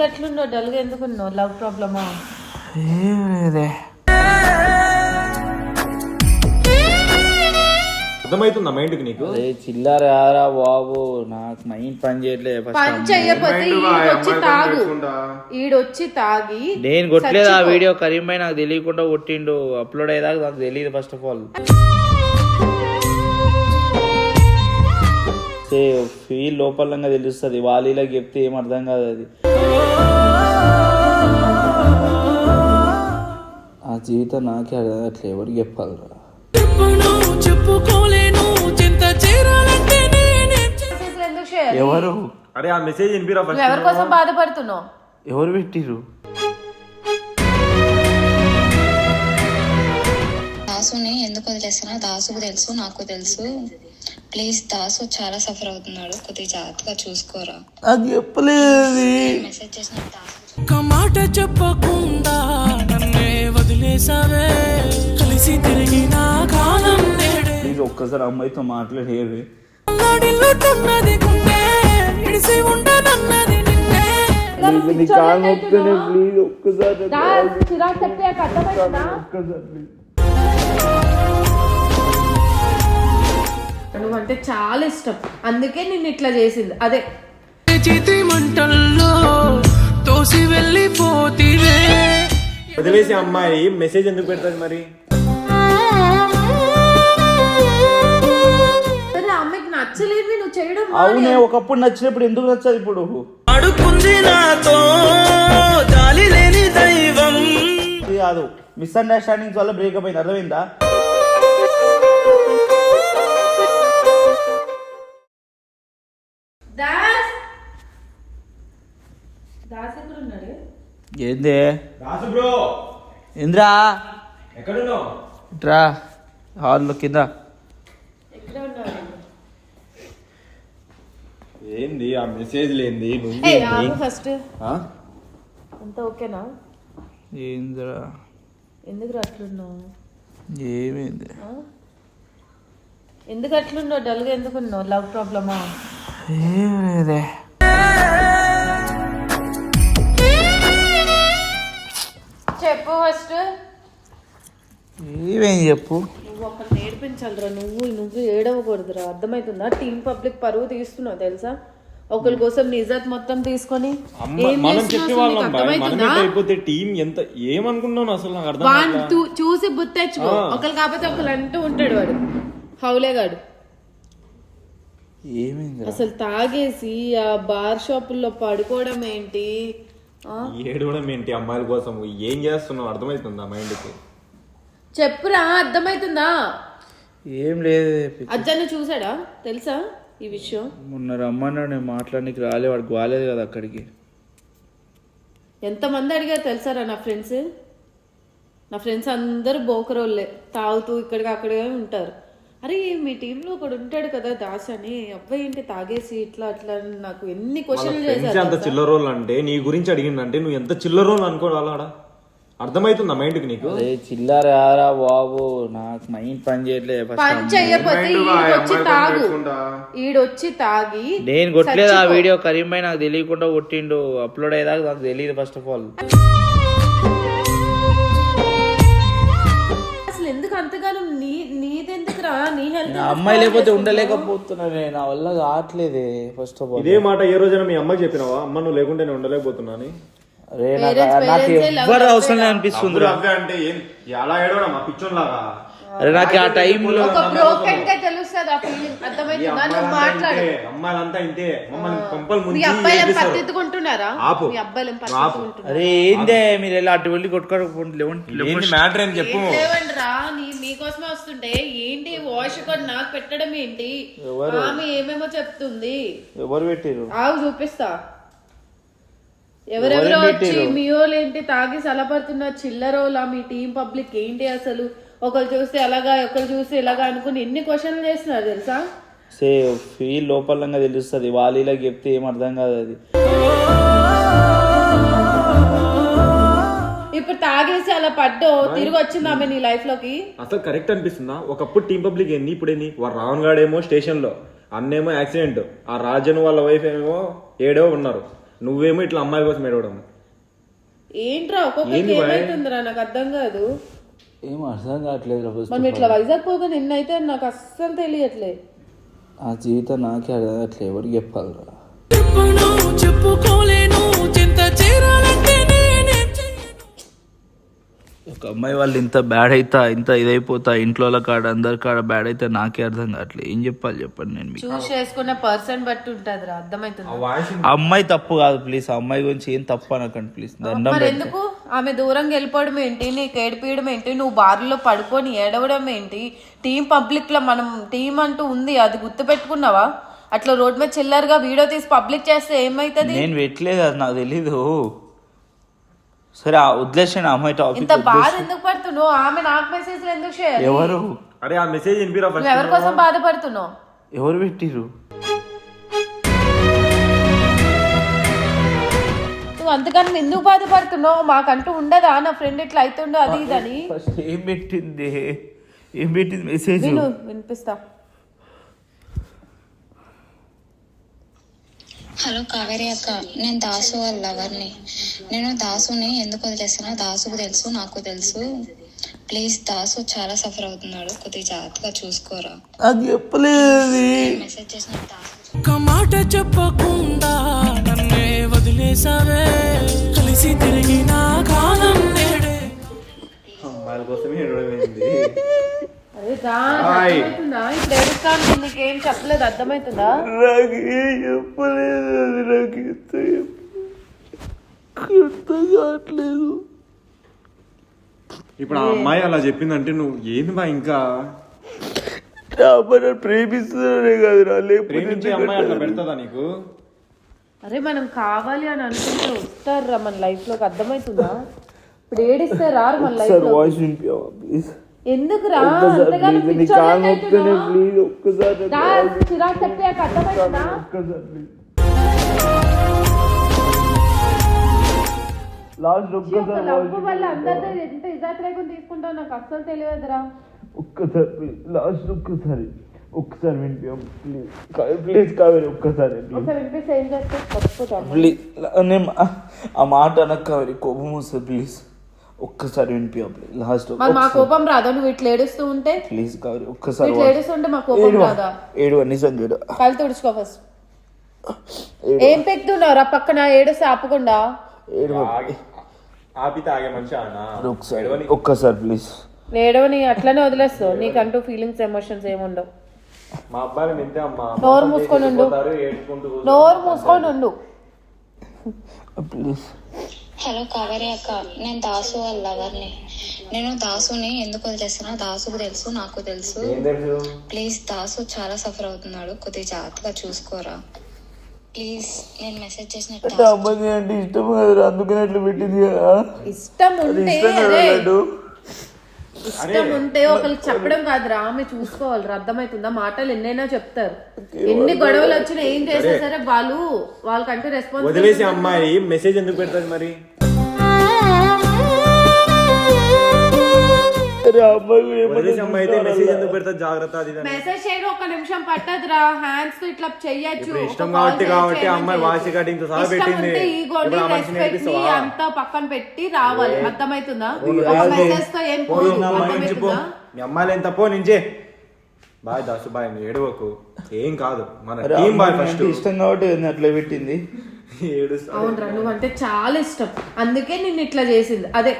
ఎందుకు అట్లున్నావు డల్గా ఎందుకున్నావు? లవ్ ప్రాబ్లమా ఏం లేదే. అర్థమవుతుందా మైండ్కి నీకు? అరే చిల్లర రారా బాబు నాకు మైండ్ పని చేయట్లేదు పని ఫస్ట్ చెయ్యకపోతే ఈడొచ్చి తాగు. ఈడొచ్చి తాగి నేను కొట్టలేదు ఆ వీడియో కరీం భాయ్ నాకు తెలియకుండా కొట్టిండు. అప్లోడ్ అయ్యేదాకా నాకు తెలియదు first of all say feel లోపలంగా తెలుస్తుంది. వాళ్ళకి చెప్తే ఏం అర్థం కాదు అది. ఆ జీవితం నాకే అర్థం అట్లా ఎవరికి చెప్పాలిరా ఎవరు? అరే ఆ మెసేజ్ వినిపిరా ఫస్ట్ ఎవరి కోసం బాధపడుతున్నావు? ఎవరు పెట్టిర్రు? దాసుని ఎందుకు వదిలేస్తున్నా దాసుకు తెలుసు నాకు తెలుసు. ప్లీజ్ దాసు చాలా సఫర్ అవుతున్నాడు. కొద్దిగా జాగ్రత్తగా చూసుకోరా. నాకు చెప్పలేదు. మెసేజ్ చేసిన మాట చెప్పకుండా వదిలేసావే కలిసి తిరిగిన కాలం నేడే. ప్లీజ్ ఒక్కసారి అమ్మాయితో మాట్లాడేవి ప్లీజ్ ఒక్కసారి చిరాకు ఒక్కసారి please. నువ్వంటే చాలా ఇష్టం. అందుకే నిన్ను ఇట్లా చేసింది. అదే. చితి మంటల్లో తోసి వెళ్ళిపోతివే వదిలేసి అమ్మాయి మెసేజ్ ఎందుకు పెడుతుంది మరి? సరే ఆ అమ్మాయికి నచ్చలేదు నువ్వు చేయడం అవునే ఒకప్పుడు నచ్చినప్పుడు ఎందుకు నచ్చదు ఇప్పుడు? అడుకుంది నాతో జాలి లేని దైవం. ఇది కాదు మిస్అండర్స్టాండింగ్స్ వల్ల బ్రేకప్ అయింది. అర్థమైందా? దాస్! దాస్ ఏందే? రాసు బ్రో. ఇంద్రా? ఎక్కడున్నావు? ఇట్రా హాల్లో కింద. ఏంది ఆ మెసేజ్ లేంది ఏ నువ్వు ఫస్ట్? అంతా ఓకేనా? ఏంద్రా? ఎందుకు అట్లున్నావు? ఏమైంది? ఎందుకు అట్లున్నావు? డల్గా ఎందుకున్నావు లవ్ ప్రాబ్లమా ఏం లేదే. చెప్పు ఫస్ట్. ఏమేం చెప్పు? నువ్వు ఒకరు నేర్పించాలిరా నువ్వు నువ్వు ఏడవకూడదురా. అర్థమవుతుందా టీం పబ్లిక్ పరువు తీస్తున్నావు తెలుసా? ఒకరి కోసం నిజాత్ మొత్తం తీసుకొని మనం టీం ఎంత ఏమనుకున్నావు అసలు నాకు అర్థం. తూ- చూసి బుద్ధి తెచ్చుకో. ఒకరు కాకపోతే ఒకరు అంటూ ఉంటాడు వాడు. హౌలేగాడు ఏమైంది అసలు తాగేసి ఆ బార్ షాపుల్లో పడుకోవడం ఏంటి? ఏడవడం ఏంటి అమ్మాయిల కోసం ఏం చేస్తున్నావు? అర్థమవుతుందా మైండ్కి? చెప్పురా అర్థమవుతుందా ఏం లేదు అజ్జన్ని చూసాడా? తెలుసా ఈ విషయం? మొన్న రమ్మన్నాడు నేను మాట్లాడడానికి రాలే వాడికి బాగాలేదు కదా అక్కడికి. ఎంతమంది అడిగారు తెలుసారా నా ఫ్రెండ్స్? నా ఫ్రెండ్స్ అందరూ బోకరోళ్ళే. తాగుతూ ఇక్కడికి అక్కడే ఉంటారు. అరే మీ టీంలో ఒకడు ఉంటాడు కదా దాస్ అని. అబ్బాయి ఏంటి తాగేసి ఇట్లా అట్లా అని నాకు ఎన్ని క్వశ్చన్లు చేశారు అంత చిల్లరోళ్ళు అంటే నీ గురించి అడిగిందంటే నువ్వు ఎంత చిల్లరోళ్ళు అనుకోవాలా అర్థమవుతుందా మైండ్కి నీకు? అరే చిల్లర రారా బాబు. నాకు మైండ్ పని చేయట్లేదు పని ఈడొచ్చి తాగు. ఈడొచ్చి తాగి నేను కొట్టలేదు ఆ వీడియో. కరీం భాయ్ నాకు తెలియకుండా కొట్టిండు. అప్లోడ్ అయ్యేదాకా నాకు తెలియదు ఫస్ట్ ఆఫ్ ఆల్ అమ్మాయి లేకపోతే ఉండలేకపోతున్నా నేను. నా వల్ల కావట్లేదే ఫస్ట్ ఆఫ్ ఆల్ ఇదే మాట ఏ రోజైనా మీ అమ్మకి చెప్పినావా? అమ్మ నువ్వు లేకుంటే నేను ఉండలేకపోతున్నా అని? అరే నాకు అవసరం అనిపిస్తుంది అంటే ఏం అలా ఏడవడం? మా పిచ్చోన్ లాగా అరే నాకు ఆ టైంలో ఒక బ్రోకెన్గా తెలుస్తుంది ఆ ఫీలింగ్ అర్థమవుతుందా నువ్వు మాట్లాడు. అమ్మాయిలంతా ఇంతే. మమ్మల్ని పంపలు మీ అబ్బాయిలు ఏడిపిస్తారు. పత్తెత్తుకుంటున్నారా ఆపు. మీ అబ్బాయిలు ఆపు. పత్తెత్తుకుంటున్నారా అరే ఏందే మీరు ఎలా అటు వెళ్ళి కొట్టుకోకపోతే ఏంది మ్యాటర్ అని చెప్పు. లేవండి రా. నీ మీకోసమే వస్తుంటే ఏంటి వాయిస్ కూడా నాకు పెట్టడం ఏంటి? ఆమె ఏమేమో చెప్తుంది. ఎవరు పెట్టారు ఆగు చూపిస్తా. ఎవరెవరో వచ్చి మీ వాళ్ళు ఏంటి తాగి సలపడుతున్నారు చిల్లరోలా మీ టీం పబ్లిక్ ఏంటి అసలు? ఒకరు చూస్తే అలాగా ఒకరు చూస్తే ఇలాగా అనుకుని ఎన్ని క్వశ్చన్లు చేస్తున్నారు తెలుసా? సే ఫీల్ లోపలంగా తెలుస్తుంది. వాళ్ళకి చెప్తే ఏం అర్థం కాదు అది. ఇప్పుడు తాగేసి అలా పడ్డో తిరిగి వచ్చింది ఆమె నీ లైఫ్లోకి? అసలు కరెక్ట్ అనిపిస్తుందా? ఒకప్పుడు టీం పబ్లిక్ ఎన్ని ఇప్పుడు ఎన్ని? వాడు రావణ్ గాడేమో స్టేషన్లో అన్నేమో యాక్సిడెంట్ ఆ రాజన్ వాళ్ళ వైఫ్ ఏమో ఏడో ఉన్నారు. నువ్వేమో ఇట్లా అమ్మాయి కోసం ఏడవడం ఏంట్రా ఒక్కొక్కరికి ఏమైతుందిరా? నాకు అర్థం కాదు. ఏం అర్థం కావట్లేదు మనం ఇట్లా. వైజాగ్ పోగా నిన్నైతే నాకు అస్సలు తెలియట్లే ఆ జీవితం నాకే అర్థం కావట్లేదు ఎవరికి చెప్పాలరా చెప్పుకోలేను చింత చేరాలంటే ఒక అమ్మాయి వాళ్ళు ఇంత బ్యాడ్ అయితా ఇంత ఇదైపోతా ఇంట్లో కాడ అందరి కాడ బ్యాడ్ అయితే నాకే అర్థం కావట్లేదు. ఏం చెప్పాలి చెప్పండి నేను మీకు. చూస్ చేసుకున్న పర్సన్ బట్టి ఉంటదిరా అర్థమవుతుంది ఆ వాయిస్ ఆ అమ్మాయి తప్పు కాదు ప్లీజ్ అమ్మాయి గురించి ఏం తప్పు అనకండి ప్లీజ్ దండం. ఎందుకు? ఆమె దూరంగా వెళ్ళిపోవడం ఏంటి? నీకు ఏడిపియడం ఏంటి? నువ్వు బార్లో పడుకొని ఏడవడం ఏంటి? టీం పబ్లిక్లో మనం టీం అంటూ ఉంది అది గుర్తు పెట్టుకున్నావా? అట్లా రోడ్ మీద చిల్లరగా వీడియో తీసి పబ్లిక్ చేస్తే ఏమైతది? నేను పెట్టలేదు అది నాకు తెలీదు. సరే ఆ వదిలేసాను అమ్మాయి టాపిక్ ఇంత బాధ ఎందుకు పడుతున్నావు? ఆమె నాకు మెసేజ్ ఎందుకు చేయాలి ఎవరు? అరే ఆ మెసేజ్ వినిపిరా నువ్వు ఫస్ట్ ఎవరి కోసం బాధపడుతున్నావు? ఎవరు పెట్టిరు నువ్వు అంతకన్నా ఎందుకు బాధపడుతున్నావు? మాకంటూ ఉండదా? నా ఫ్రెండ్ ఇట్లా అవుతుండో అది ఇదని ఫస్ట్ ఏం పెట్టింది? ఏం పెట్టింది మెసేజ్ విను వినిపిస్తా. హలో కావేరి అక్క నేను దాసు వాళ్ళ లవర్ని నేను దాసుని ఎందుకు వదిలేస్తున్నా? దాసుకు తెలుసు నాకు తెలుసు. ప్లీజ్ దాసు చాలా సఫర్ అవుతున్నాడు. కొద్దిగా జాగ్రత్తగా చూసుకోరా. నాకు చెప్పలేదు మెసేజ్ చేసిన దాసు మాట చెప్పకుండా అర్థమవుతుందా? ఇప్పుడు ఏడుస్తాను నీకేం చెప్పలేదు అర్థమవుతుందా? నాకు ఏం చెప్పలేదు అది నాకు ఎంత అర్థం కావట్లేదు. ఇప్పుడు ఆ అమ్మాయి అలా చెప్పిందంటే నువ్వు ఏంది బా ఇంకా? నన్ను ప్రేమిస్తున్నానే కాదురా లేకపోతే ప్రేమించే అమ్మాయి అట్లా పెడతాదా నీకు? అరే మనం కావాలి అని అనుకుంటే వస్తారా మన లైఫ్లోకి అర్థమవుతుందా? ఇప్పుడు ఏడిస్తే రారు మన లైఫ్ వాయిస్ వినిపించావా ప్లీజ్ ఎందుకు రా ఒక్కసారి అంతగానో ప్లీజ్ అవుతున్నావు? ఒక్కసారి రా, చిరాకు చెప్పాక అర్థమవుతుందా ఒక్కసారి ప్లీజ్ లాస్ట్ ఒక ఒక్కసారి లవ్ వల్ల అందరితో ఎంత ఇజాత్ లేకుండా తీసుకుంటావు? నాకు అస్సలు తెలియదురా. ఒక్కసారి ప్లీజ్ లాస్ట్ ఒక్కసారి. ఒక్కసారి వినిపించాం ప్లీజ్ ప్లీజ్ కావేరి ఒక్కసారి ఒకసారి వినిపిస్తే ఏం చేస్తే పట్టుకుంటాం ప్లీజ్ నేను ఆ- ఆ మాట అనక కావేరి కోపం వస్తుంది ప్లీజ్ ఒక్కసారి వినిపించా ప్లీజ్ లాస్ట్ మా కోపం రాదా? నువ్వు ఇట్లా ఏడుస్తూ ఉంటే? ప్లీజ్ నువ్వు ఒక్కసారి ఇట్లా ఏడుస్తుంటే మా కోపం రాదా? ఏడువా? నిజంగా ఏడు కళ్ళు తుడుచుకో ఫస్ట్ ఏం పెట్టున్నారా పక్కన ఏడుస్తే ఆపకుండా. ఒకసారి ఒక్కసారి ప్లీజ్ ఏడవని అట్లనే వదిలేస్తావు నీకంటూ ఫీలింగ్స్ ఎమోషన్స్ ఏముండవు మా అబ్బాయిలు నింతే అమ్మా నోరు మూసుకొని ఉండు. నోరు మూసుకొని ఉండు. ప్లీజ్ హలో కావేరి అక్క నేను దాసు వాళ్ళ లవర్ని నేను దాసుని ఎందుకు వదిలేస్తున్నా? దాసుకు తెలుసు నాకు తెలుసు. ప్లీజ్ దాసు చాలా సఫర్ అవుతున్నాడు. కొద్దిగా జాగ్రత్తగా చూసుకోరా. ప్లీజ్ నేను మెసేజ్ చేసిన అంటే అమ్మాయి అంటే ఇష్టం కదరా? అందుకని అట్లా పెట్టింది కదా. ఇష్టం ఉంటే ఇష్టం ఉంటే ఒకరికి చెప్పడం కాదురా. ఆమె చూసుకోవాలి అర్థమవుతుందా? మాటలు ఎన్నైనా చెప్తారు. ఎన్ని గొడవలు వచ్చినా ఏం చేసినా సరే. వాళ్ళు వాళ్ళకంటే రెస్పాన్స్ వదిలేసి అమ్మాయి మెసేజ్ ఎందుకు పెడతాది మరి? అరే అమ్మాయి వదిలేసి అయితే మెసేజ్ ఎందుకు పెడతాది జాగ్రత్త అది ఇది అని. మెసేజ్ చేయడం ఒక నిమిషం పట్టదురా. హ్యాండ్స్తో ఇట్లా చెయ్యొచ్చు ఇప్పుడు ఇష్టం కాబట్టి కాబట్టి అమ్మాయి కటింగ్తో సహా పెట్టింది. ఇప్పుడు ఆ మనిషిని నేర్పిస్తావా అంతా పక్కన పెట్టి రావాలి. అర్థమవుతుందా ఒక తో ఏం పోదు? పోయి నా అమ్మాయి నుంచి పో అర్థమవుతుందా మీ అమ్మాయిలు ఎంత పో నుంచే బాయ్ దాసు బాయ్ నువ్వు ఏడవకు. ఏం కాదు. మన అరే టీం బాయ్ అమ్మాయి ఫస్ట్ అంటే ఇష్టం కాబట్టి ఏంది అట్లా పెట్టింది. ఏడుస్తా అవునరా నువ్వు అంటే చాలా ఇష్టం. అందుకే నిన్ను ఇట్లా చేసింది. అదే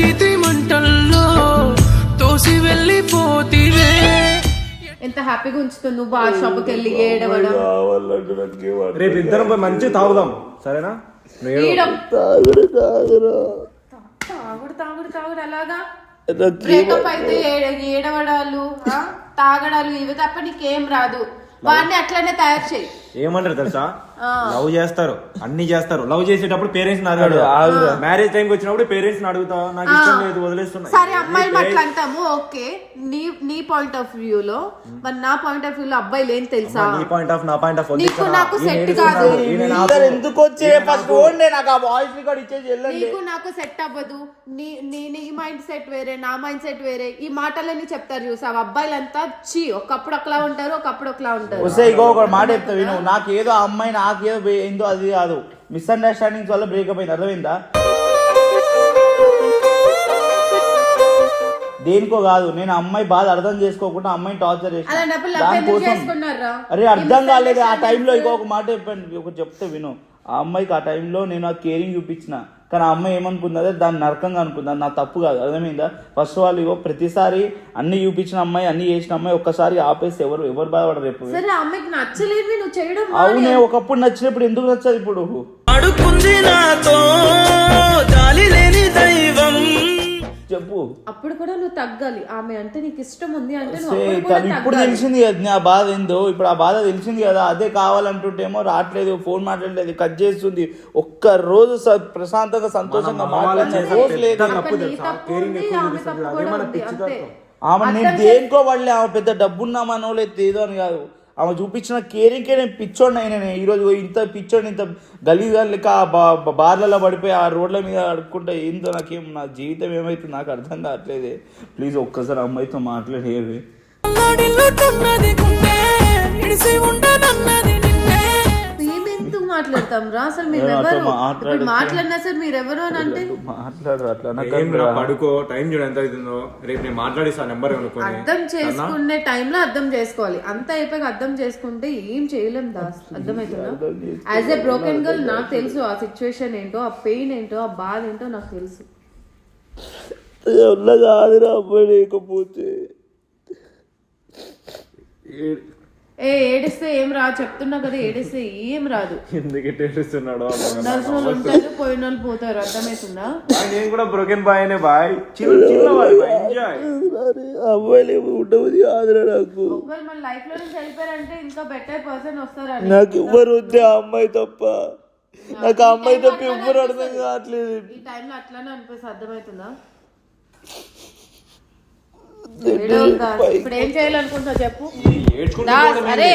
చితి మంటల్లో తోసి వెళ్ళిపోతివే. ఎంత హ్యాపీగా ఉంచుతుంది నువ్వు బార్ షాప్కి వెళ్ళి ఏడవడం. కావాలంటే నాకు ఏమన్నా రేపు ఇద్దరం పోయి మంచిగా తాగుదాం. సరేనా? నువ్వు ఏడవకు. ఈడం. తాగరా తాగుడు. తాగుడు తాగుడు అలాగా? బ్రేకప్ అయితే ఏడ- ఏడవడాలు ఆ? తాగడాలు ఇవి తప్ప నీకేం రాదు. వాడిని అట్లనే తయారు చేయి. ఏమంటారు తెలుసా? లవ్ చేస్తారు. అన్ని చేస్తారు. లవ్ చేసేటప్పుడు పేరెంట్స్ అడగాడు. మ్యారేజ్ టైంకి వచ్చినప్పుడు పేరెంట్స్ అడుగుతా నాకు ఇష్టం లేదు వదిలేస్తున్నా. సరే అమ్మాయిలు అట్లా అంటాము ఓకే. నీ నీ పాయింట్ ఆఫ్ వ్యూ లో మరి నా పాయింట్ ఆఫ్ వ్యూ లో అబ్బాయిలు ఏం తెలుసా? నీ పాయింట్ ఆఫ్ నా పాయింట్ ఆఫ్ నీకు నాకు set కాదు. ఎందుకు వచ్చే ఫస్ట్ ఓన్లే నాకు ఆ వాయిస్ రికార్డ్ ఇచ్చేసి వెళ్ళండి. నీకు నాకు సెట్ అవ్వదు. నీ నీ నీ మైండ్ సెట్ వేరే నా మైండ్ సెట్ వేరే. ఈ మాటలన్నీ చెప్తారు చూసావు? అబ్బాయిలంతా చీ ఒకప్పుడు ఒకలా ఉంటారు ఒకప్పుడు ఒకలా ఉంటారు. ఇగో ఒక మాట చెప్తా విను. నాకు ఏదో ఆ అమ్మాయి నాకు ఏదో ఏందో అది కాదు. మిస్అండర్స్టాండింగ్స్ వల్ల బ్రేకప్ అయింది. అర్థమైందా? దేనికో కాదు. నేను అమ్మాయి బాధ అర్థం చేసుకోకుండా అమ్మాయిని టార్చర్ చేసిన. దానికోసం అరే అర్థం కాలేదు. ఆ టైంలో ఇంకో ఒక మాట చెప్పండి. ఒక చెప్తే విను. ఆ అమ్మాయికి ఆ టైంలో నేను ఆ కేరింగ్ చూపించిన. కానీ ఆ అమ్మాయి ఏమనుకుంది అదే దాన్ని నరకంగా అనుకుంది. నా తప్పు కాదు. అర్థమైందా? ఫస్ట్ ఆఫ్ ఆల్ ఇగో ప్రతిసారి అన్ని చూపించిన అమ్మాయి అన్ని చేసిన అమ్మాయి ఒక్కసారి ఆపేసి ఎవరు ఎవరు బాధపడరు రేపు సరే ఆ అమ్మాయికి నచ్చలేదు నువ్వు చేయడం అవునే ఒకప్పుడు నచ్చినప్పుడు ఎందుకు నచ్చదు ఇప్పుడు? అడుకుంది నాతో జాలి లేని దైవం. చెప్పు. అప్పుడు కూడా నువ్వు తగ్గాలి. ఆమె అంటే నీకు ఇష్టం ఉంది అంటే సే, నువ్వు అప్పుడు కూడా తను ఇప్పుడు. తెలిసింది కదా నా బాధ ఏందో? ఇప్పుడు ఆ బాధ తెలిసింది కదా అదే కావాలంటుంటేమో రావట్లేదు ఫోన్ మాట్లాడలేదు కట్ చేస్తుంది. ఒక్క రోజు స- ప్రశాంతంగా సంతోషంగా ఆమె నేను దేనికో వాళ్ళే ఆమె పెద్ద డబ్బున్నామనో లేదు ఏదో అని కాదు. ఆమె చూపించిన కేరింగ్కే నేను పిచ్చోడిని అయినా నేను ఈరోజు ఇంత పిచ్చోడిని ఇంత గలీగా లెక్క బా- బార్లలో పడిపోయి ఆ రోడ్ల మీద అడుక్కుంటే ఏందో నాకేం నా జీవితం ఏమైతుంది నాకు అర్థం కావట్లేదే. ప్లీజ్ ఒక్కసారి అమ్మాయితో మాట్లాడేవి. మాట్లాడతాం రా. అసలు మీరు ఎవరు. ఇప్పుడు మాట్లాడినా సరే మీరు ఎవరు అని అంటే? మాట్లాడరు అట్లా ఏం రా పడుకో టైం చూడు ఎంత అవుతుందో. రేపు నేను మాట్లాడిస్తా నెంబర్ కనుక్కొని. అర్థం చేసుకునే టైంలో అర్థం చేసుకోవాలి. అంత అయిపోయాక అర్థం చేసుకుంటే ఏం చేయలేం దాస్. అర్థమవుతుందా? యాజ్ ఎ బ్రోకెన్ గర్ల్ నాకు తెలుసు ఆ సిచ్యువేషన్ ఏంటో ఆ పెయిన్ ఏంటో ఆ బాధ ఏంటో నాకు తెలుసు. వల్ల కాదురా అమ్మాయి లేకపోతే. ఏ ఏడిస్తే ఏం రా చెప్తున్నా కదా ఏడిస్తే ఏం రాదు. ఎందుకు టేస్తున్నాడో దర్శనం వాళ్ళు ఉంటారు పోయిన వాళ్ళు పోతారు అర్థమవుతుందా? నేను కూడా బ్రోకెన్ బాయ్ అనే బాయ్. చిన్న చిన్న బాయ్ ఎంజాయ్ అమ్మాయిలు ఉండవది కాదురా నాకు. ఒకవేళ మన లైఫ్లో నుంచి వెళ్ళిపోయారంటే ఇంకా బెటర్ పర్సన్ వస్తారని. నాకు ఎవ్వరు వద్దే ఆ అమ్మాయి తప్ప. నాకు ఆ అమ్మాయి తప్ప ఎవ్వరు అర్థం కావట్లేదు. ఈ టైంలో అట్లానే అనిపిస్తుంది. అర్థమవుతుందా? ఇప్పుడు ఏం చేయాలనుకుంటా చెప్పు అరే